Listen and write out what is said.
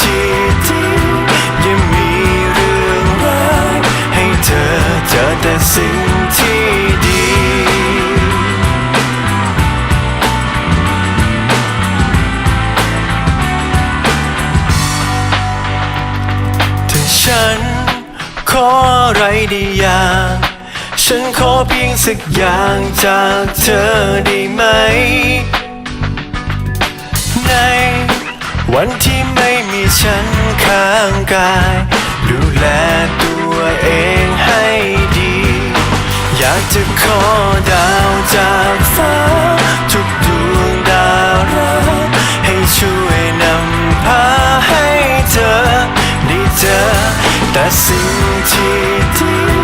ที่ดียังมีเรื่องร้ายให้เธอเจอแต่สิ่งที่ดีถ้าฉันขออะไรดีอย่างฉันขอเพียงสักอย่างจากเธอได้ไหม ในวันที่ ไม่มีฉันข้างกาย ดูแลตัวเองให้ดี อยากจะขอดาวจากฟ้า ทุกดวงดาวรักให้ช่วยนำพาให้เธอได้เจอแต่สิ่งที่ดี